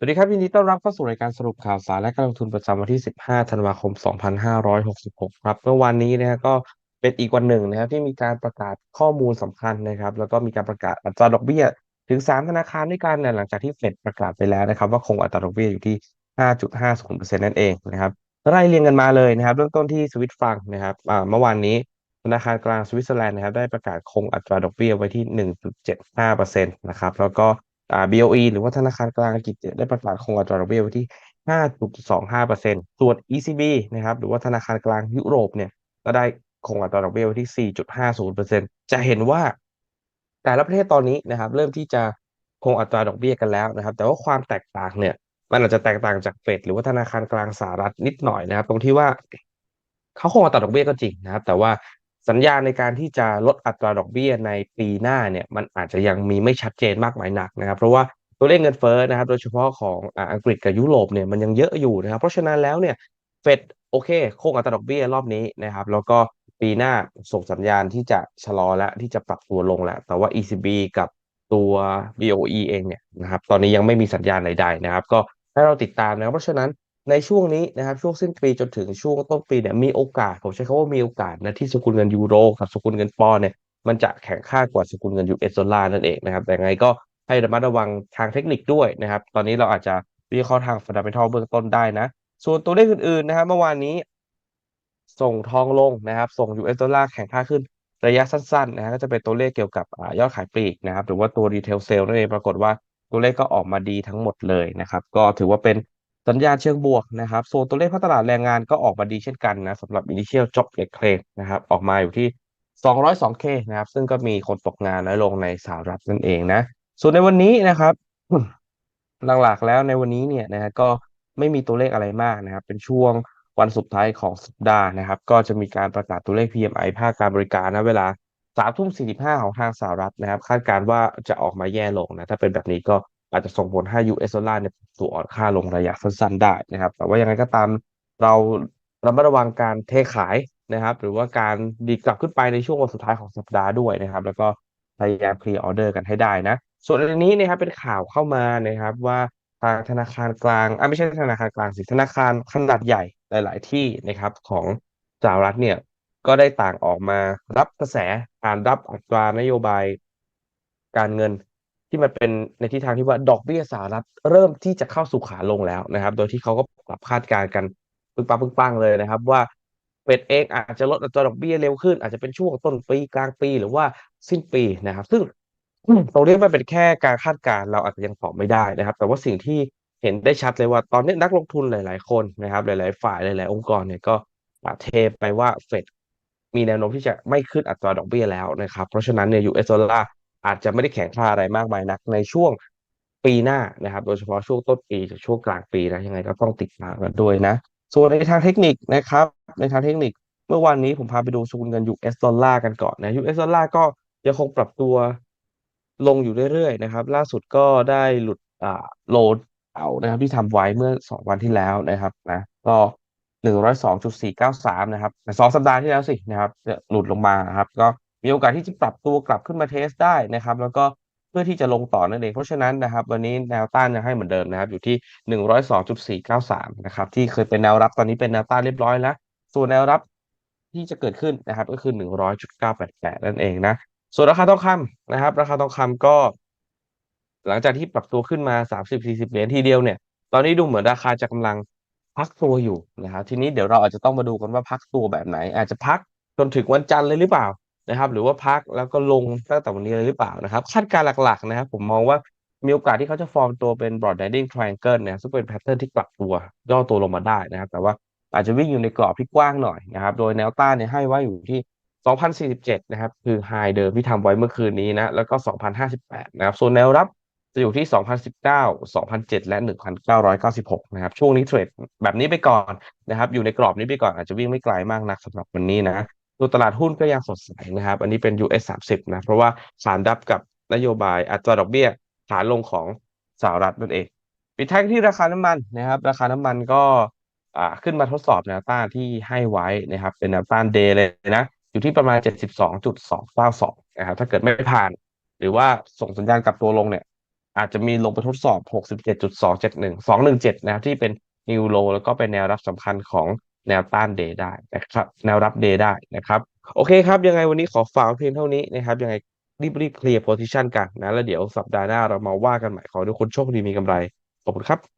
สวัสดีครับยินดีต้อนรับเข้าสู่รายการสรุปข่าวสารและการลงทุนประจำวันที่ 15 ธันวาคม 2566 ครับ เมื่อวานนี้นะฮะก็เป็นอีกวันหนึ่งนะครับที่มีการประกาศข้อมูลสำคัญนะครับ แล้วก็มีการประกาศอัตราดอกเบี้ย ถึง 3 ธนาคารด้วยกันเนี่ยหลังจากที่เฟดประกาศไปแล้วนะครับ ว่าคงอัตราดอกเบี้ยอยู่ที่ 5.50%นั่นเองนะครับไล่เรียงกันมาเลยนะครับ เริ่มต้นที่สวิตฟรังนะครับเมื่อวานนี้ธนาคารกลางสวิตเซอร์แลนด์นะครับได้ประกาศคงอัตราดอกเบี้ยไว้ที่ 1.75%นะครับแล้วก็ อ่า BOE หรือว่าธนาคารกลางอังกฤษได้ประกาศคงอัตราดอกเบี้ยไว้ที่ 5.25%ส่วน ECB นะครับหรือว่าธนาคารกลางยุโรปเนี่ยก็ได้คงอัตราดอกเบี้ยไว้ที่ 4.50%จะเห็นว่า แต่ละประเทศตอนนี้นะครับ เริ่มที่จะคงอัตราดอกเบี้ยกันแล้วนะครับ แต่ว่าความแตกต่างเนี่ย มันอาจจะแตกต่างจากเฟดหรือว่าธนาคารกลางสหรัฐนิดหน่อยนะครับ ตรงที่ว่าเขาคงอัตราดอกเบี้ยก็จริงนะครับ แต่ว่า สัญญาในการที่จะลดอัตราดอกเบี้ยในปีหน้าเนี่ยมันอาจจะยังมีไม่ชัดเจนมากมายนักนะครับ เพราะว่าตัวเลขเงินเฟ้อนะครับ โดยเฉพาะของอังกฤษกับยุโรปเนี่ยมันยังเยอะอยู่นะครับ เพราะฉะนั้นแล้วเนี่ยเฟดโอเคคงอัตราดอกเบี้ยรอบนี้นะครับ แล้วก็ปีหน้าส่งสัญญาณที่จะชะลอและที่จะปรับตัวลงแล้ว แต่ว่า ECB กับตัว BOE เองเนี่ยนะครับ ตอนนี้ยังไม่มีสัญญาณใดๆนะครับ ก็ให้เราติดตามนะครับเพราะฉะนั้น ในช่วงนี้นะครับช่วงสิ้นปีจนถึงช่วงต้นปีเนี่ยมีโอกาสผมใช้คำว่ามีโอกาสนะที่สกุลเงินยูโรกับสกุลเงินปอนด์เนี่ยมันจะแข็งค่ากว่าสกุลเงิน US ดอลลาร์นั่นเองนะครับแต่ไงก็ให้ระมัดระวังทางเทคนิคด้วยนะครับ ตอนนี้เราอาจจะวิเคราะห์ทางฟันดัมเบลเบื้องต้นได้นะ ส่วนตัวเลขอื่นๆนะครับเมื่อวานนี้ ส่งทองลงนะครับ ส่ง US ดอลลาร์แข็งค่าขึ้นระยะสั้นๆนะฮะก็จะเป็นตัวเลขเกี่ยวกับยอดขายปลีกนะครับ หรือว่าตัวรีเทลเซลนั่นเองปรากฏว่าตัวเลขก็ออกมาดีทั้งหมดเลยนะครับ ก็ถือว่าเป็น สัญญาณเชิงบวกนะครับส่วนตัวเลขภาคตลาดแรงงานก็ออกมาดีเช่นกันนะสำหรับ Initial Job Claim นะครับออกมาอยู่ที่ 202K นะครับ ซึ่งก็มีคนตกงานน้อยลงในสหรัฐนั่นเองนะ ส่วนในวันนี้นะครับ หลักๆแล้วในวันนี้เนี่ยนะฮะก็ไม่มีตัวเลขอะไรมากนะครับ เป็นช่วงวันสุดท้ายของสัปดาห์นะครับ ก็จะมีการประกาศตัวเลข PMI ภาคการบริการนะเวลาสามทุ่มสี่สิบห้าของทางสหรัฐนะครับ คาดการว่าจะออกมาแย่ลงนะ ถ้าเป็นแบบนี้ก็ อาจจะส่งผลให้ US ดอลลาร์เนี่ยตัวอ่อนค่าลงระยะสั้นๆได้นะครับ แต่ว่ายังไงก็ตามเราระมัดระวังการเทขายนะครับ หรือว่าการดีกลับขึ้นไปในช่วงวันสุดท้ายของสัปดาห์ด้วยนะครับ แล้วก็พยายามเคลียร์ออเดอร์กันให้ได้นะ ส่วนอันนี้นะครับเป็นข่าวเข้ามานะครับว่าทางธนาคารกลางอ่าไม่ใช่ธนาคารกลางสิธนาคารขนาดใหญ่หลาย ๆ ที่นะครับของสหรัฐเนี่ยก็ได้ต่างออกมารับกระแสการรับอัตรานโยบาย การเงิน ที่มันเป็นในทิศทางที่ว่าดอกเบี้ยสหรัฐเริ่มที่จะเข้าสู่ขาลงแล้วนะครับ โดยที่เขาก็ปรับคาดการณ์กันปึ้งปังปึ้งปังเลยนะครับ ว่าเฟดเองอาจจะลดอัตราดอกเบี้ยเร็วขึ้น อาจจะเป็นช่วงต้นปีกลางปีหรือว่าสิ้นปีนะครับ ซึ่งตรงนี้มันเป็นแค่การคาดการณ์เราอาจจะยังตอบไม่ได้นะครับ แต่ว่าสิ่งที่เห็นได้ชัดเลยว่าตอนนี้นักลงทุนหลาย ๆ คนนะครับ หลาย ๆ ฝ่ายหลาย ๆ องค์กรเนี่ยก็เทไปว่าเฟดมีแนวโน้มที่จะไม่ขึ้นอัตราดอกเบี้ยแล้วนะครับ เพราะฉะนั้นเนี่ย US ดอลลาร์ อาจจะไม่ได้แข็งค่าอะไรมากมายนักในช่วงปีหน้านะครับ โดยเฉพาะช่วงต้นปีถึงช่วงกลางปีนะยังไงก็ต้องติดตามกันด้วยนะ ส่วนในทางเทคนิคนะครับ ในทางเทคนิคเมื่อวานนี้ผมพาไปดูสกุลเงิน US ดอลลาร์กันก่อนนะ US ดอลลาร์ก็ยังคงปรับตัวลงอยู่เรื่อยๆนะครับ ล่าสุดก็ได้หลุดอ่าโลดเอานะครับที่ทำไว้เมื่อสองวันที่แล้วนะครับนะก็หนึ่งร้อยสองจุดสี่เก้าสามนะครับสองสัปดาห์ที่แล้วสินะครับหลุดลงมานะครับ ก็ มีโอกาสที่จะปรับตัวกลับขึ้นมาเทสได้นะครับ แล้วก็เพื่อที่จะลงต่อนั่นเอง เพราะฉะนั้นนะครับ วันนี้แนวต้านยังให้เหมือนเดิมนะครับ อยู่ที่หนึ่งร้อยสองจุดสี่เก้าสามนะครับ ที่เคยเป็นแนวรับตอนนี้เป็นแนวต้านเรียบร้อยแล้ว ส่วนแนวรับที่จะเกิดขึ้นนะครับ ก็คือหนึ่งร้อยจุดเก้าแปดแปดนั่นเองนะ ส่วนราคาทองคำนะครับ ราคาทองคำก็ หลังจากที่ปรับตัวขึ้นมาสามสิบสี่สิบเหรียญทีเดียวเนี่ย ตอนนี้ดูเหมือนราคาจะกำลังพักตัวอยู่นะครับ ทีนี้เดี๋ยวเราอาจจะต้องมาดูกันว่าพักตัวแบบไหน อาจจะพักจนถึงวันจันทร์เลยหรือเปล่า นะครับ หรือว่าพักแล้วก็ลงตั้งแต่วันนี้เลยหรือเปล่านะครับคาดการณ์หลักๆนะครับ ผมมองว่ามีโอกาสที่เขาจะฟอร์มตัวเป็น broadening triangle เนี่ยซึ่งเป็นแพทเทิร์นที่กลับตัวย่อตัวลงมาได้นะครับ แต่ว่าอาจจะวิ่งอยู่ในกรอบที่กว้างหน่อยนะครับ โดยแนวต้านเนี่ยให้ไว้อยู่ที่2047 นะครับ คือไฮเดิมที่ทำไว้เมื่อคืนนี้นะ แล้วก็ 2058 นะครับ ส่วนแนวรับจะอยู่ที่ 2019 2007 และ 1996 นะครับ ช่วงนี้เทรดแบบนี้ไปก่อนนะครับ อยู่ในกรอบนี้ไปก่อนอาจจะวิ่งไม่ไกลมากนักสำหรับวันนี้นะ ตัวตลาดหุ้นก็ยังสดใสนะครับ อันนี้เป็น US 30 นะ เพราะว่าสารดับกับนโยบายอัตราดอกเบี้ยขาลงของสหรัฐนั่นเอง ปิดท้ายที่ราคาน้ำมันนะครับ ราคาน้ำมันก็ขึ้นมาทดสอบแนวต้านที่ให้ไว้นะครับ เป็นแนวต้านเดย์เลยนะ อยู่ที่ประมาณ 72.292นะครับ ถ้าเกิดไม่ผ่าน หรือว่าส่งสัญญาณกลับตัวลงเนี่ย อาจจะมีลงไปทดสอบ 67.271 217 นะครับที่เป็นนิวโลแล้วก็เป็นแนวรับสำคัญของ แนวต้านเดย์ได้นะครับ แนวรับเดย์ได้นะครับ โอเคครับ ยังไงวันนี้ขอฝากเพียงเท่านี้นะครับ ยังไงรีบรีบเคลียร์โพซิชันกันนะ แล้วเดี๋ยวสัปดาห์หน้าเรามาว่ากันใหม่ขอทุกคนโชคดีมีกำไร ขอบคุณครับ